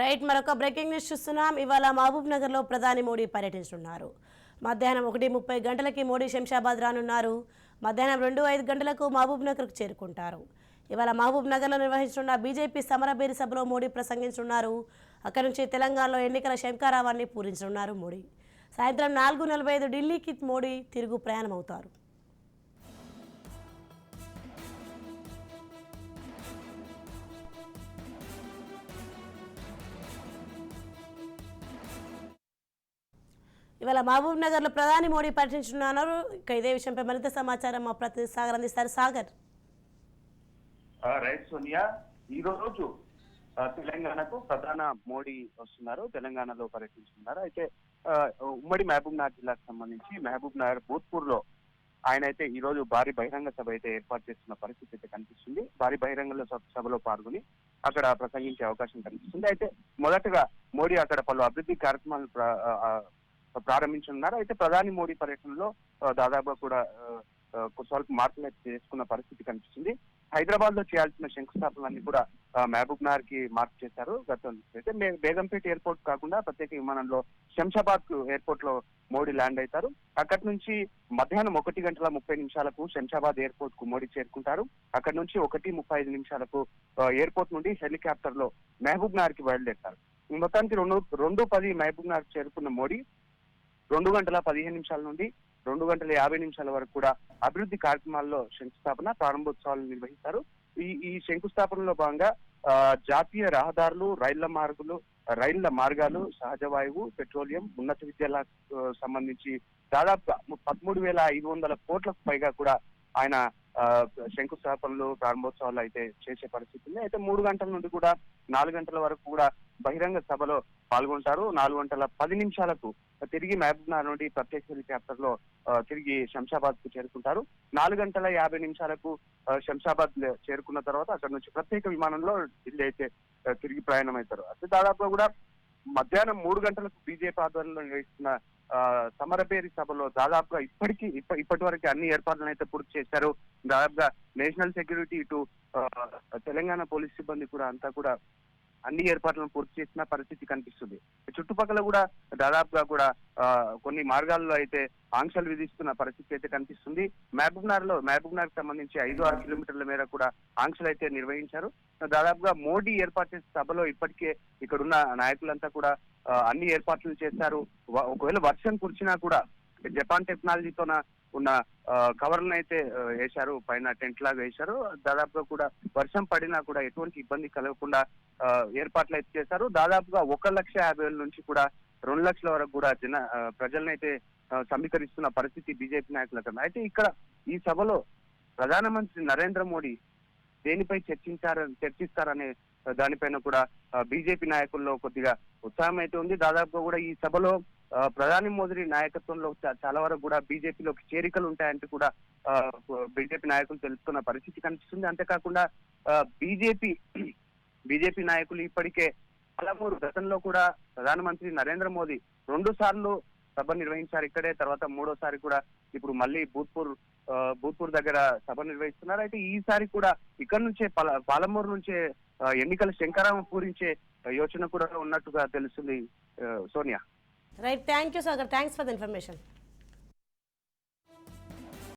Right మరొక breaking news చూస్తున్నాం ఇవాళ మహబూబ్ నగర్లో ప్రధాని మోడీ పర్యటించనున్నారు మధ్యాహ్నం ఒకటి ముప్పై గంటలకి మోడీ శంషాబాద్ రానున్నారు మధ్యాహ్నం రెండు ఐదు గంటలకు మహబూబ్ నగర్కు చేరుకుంటారు ఇవాళ మహబూబ్ నగర్లో నిర్వహిస్తున్న బీజేపీ సమరభేరి సభలో మోడీ ప్రసంగించనున్నారు అక్కడి నుంచి తెలంగాణలో ఎన్నికల శంకారావాన్ని పూరించనున్నారు మోడీ సాయంత్రం నాలుగు నలభై ఐదు ఢిల్లీకి మోడీ తిరుగు ప్రయాణం అవుతారు ఇవాళ మహబూబ్ నగర్ లో ప్రధాని మోడీ పర్యటించనున్నారు ఇక ఇదే విషయంపై మరింత సమాచారం మా ప్రతినిధి సాగర్ అందిస్తారు సాగర్ రైట్ సోనియా ఈ రోజు తెలంగాణకు ప్రధాన మోడీ వస్తున్నారు తెలంగాణలో పర్యటించున్నారు అయితే ఉమ్మడి మహబూబ్ నగర్ జిల్లాకు సంబంధించి మహబూబ్ నగర్ భూత్పూర్ లో ఆయన అయితే ఈ రోజు భారీ బహిరంగ సభ అయితే ఏర్పాటు చేస్తున్న పరిస్థితి అయితే కనిపిస్తుంది భారీ బహిరంగ సభలో పాల్గొని అక్కడ ప్రసంగించే అవకాశం కనిపిస్తుంది అయితే మొదటగా మోడీ అక్కడ పలు అభివృద్ధి కార్యక్రమాలు ప్రారంభించనున్నారు అయితే ప్రధాని మోడీ పర్యటనలో దాదాపు కూడా కొద్దివరకు మార్పులు చేసుకున్న పరిస్థితి కనిపిస్తుంది హైదరాబాద్ లో చేయాల్సిన శంకుస్థాపనలన్నీ కూడా మహబూబ్ నగర్ కి మార్పు చేశారు గతంలో అయితే బేగంపేట ఎయిర్పోర్ట్ కాకుండా ప్రత్యేక విమానంలో శంషాబాద్ ఎయిర్పోర్ట్ లో మోడీ ల్యాండ్ అవుతారు అక్కడి నుంచి మధ్యాహ్నం ఒకటి గంటల ముప్పై నిమిషాలకు శంషాబాద్ ఎయిర్పోర్ట్ కు మోడీ చేరుకుంటారు అక్కడి నుంచి ఒకటి ముప్పై ఐదు నిమిషాలకు ఎయిర్పోర్ట్ నుండి హెలికాప్టర్ లో మహబూబ్ నగర్ కి బయలుదేరతారు మొత్తానికి రెండు రెండు పది మహబూబ్ నగర్ చేరుకున్న మోడీ రెండు గంటల పదిహేను నిమిషాల నుండి రెండు గంటల యాభై నిమిషాల వరకు కూడా అభివృద్ధి కార్యక్రమాల్లో శంకుస్థాపన ప్రారంభోత్సవాలు నిర్వహిస్తారు ఈ ఈ శంకుస్థాపనలో భాగంగా జాతీయ రహదారులు రైళ్ల మార్గులు రైళ్ల మార్గాలు సహజ వాయువు పెట్రోలియం ఉన్నత విద్యల సంబంధించి దాదాపు పదమూడు వేల ఐదు వందల కోట్లకు పైగా కూడా ఆయన శంకుస్థాపనలు ప్రారంభోత్సవాలు అయితే చేసే పరిస్థితి ఉంది అయితే మూడు గంటల నుండి కూడా నాలుగు గంటల వరకు కూడా బహిరంగ సభలో పాల్గొంటారు నాలుగు గంటల పది నిమిషాలకు తిరిగి మహబూబ్నగర్ నుండి ప్రత్యేక హెలికాప్టర్ లో తిరిగి శంషాబాద్ కు చేరుకుంటారు నాలుగు గంటల యాభై నిమిషాలకు శంషాబాద్ చేరుకున్న తర్వాత అక్కడ నుంచి ప్రత్యేక విమానంలో ఢిల్లీ అయితే తిరిగి ప్రయాణం అవుతారు అయితే దాదాపుగా కూడా మధ్యాహ్నం మూడు గంటలకు బీజేపీ ఆధ్వర్యంలో నిర్వహిస్తున్న సమరపేరి సభలో దాదాపుగా ఇప్పటికీ ఇప్పటి వరకు అన్ని ఏర్పాట్లను అయితే పూర్తి చేశారు దాదాపుగా నేషనల్ సెక్యూరిటీ ఇటు తెలంగాణ పోలీస్ సిబ్బంది కూడా అంతా కూడా అన్ని ఏర్పాట్లను పూర్తి చేసిన పరిస్థితి కనిపిస్తుంది చుట్టుపక్కల కూడా దాదాపుగా కూడా కొన్ని మార్గాల్లో అయితే ఆంక్షలు విధిస్తున్న పరిస్థితి అయితే కనిపిస్తుంది మహబూబ్నార్ లో మహబూబ్నార్ సంబంధించి ఐదు ఆరు కిలోమీటర్ల మేర కూడా ఆంక్షలు అయితే నిర్వహించారు దాదాపుగా మోడీ ఏర్పాటు చేసిన సభలో ఇప్పటికే ఇక్కడున్న నాయకులంతా కూడా అన్ని ఏర్పాట్లు చేశారు ఒకవేళ వర్షం కురిచినా కూడా జపాన్ టెక్నాలజీతోన ఉన్న కవర్లను అయితే వేశారు పైన టెంట్ లాగా వేశారు దాదాపుగా కూడా వర్షం పడినా కూడా ఎటువంటి ఇబ్బంది కలగకుండా ఏర్పాట్లు అయితే చేశారు దాదాపుగా ఒక లక్ష యాభై వేల నుంచి కూడా రెండు లక్షల వరకు కూడా జన ప్రజలనైతే సమీకరిస్తున్న పరిస్థితి బీజేపీ నాయకుల అయితే ఇక్కడ ఈ సభలో ప్రధానమంత్రి నరేంద్ర మోడీ దేనిపై చర్చించారు చర్చిస్తారనే దానిపైన కూడా బీజేపీ నాయకుల్లో కొద్దిగా ఉత్సాహం అయితే ఉంది దాదాపుగా కూడా ఈ సభలో ప్రధాని మోదీ నాయకత్వంలో చాలా వరకు కూడా బీజేపీలోకి చేరికలు ఉంటాయంటూ కూడా బీజేపీ నాయకులు తెలుసుకున్న పరిస్థితి కనిపిస్తుంది అంతేకాకుండా బీజేపీ బీజేపీ నాయకులు ఇప్పటికే పలమూరు గతంలో కూడా ప్రధానమంత్రి నరేంద్ర మోదీ రెండు సార్లు సభ నిర్వహించారు ఇక్కడే తర్వాత మూడోసారి కూడా ఇప్పుడు మళ్ళీ భూత్పూర్ భూత్పూర్ దగ్గర సభ నిర్వహిస్తున్నారు అయితే ఈసారి కూడా ఇక్కడ నుంచే పల పాలమూరు నుంచే ఎన్నికల శంకరామ పూరించే యోచన కూడా ఉన్నట్టుగా తెలుస్తుంది Sonia Right, thank you Sagar, thanks for the information.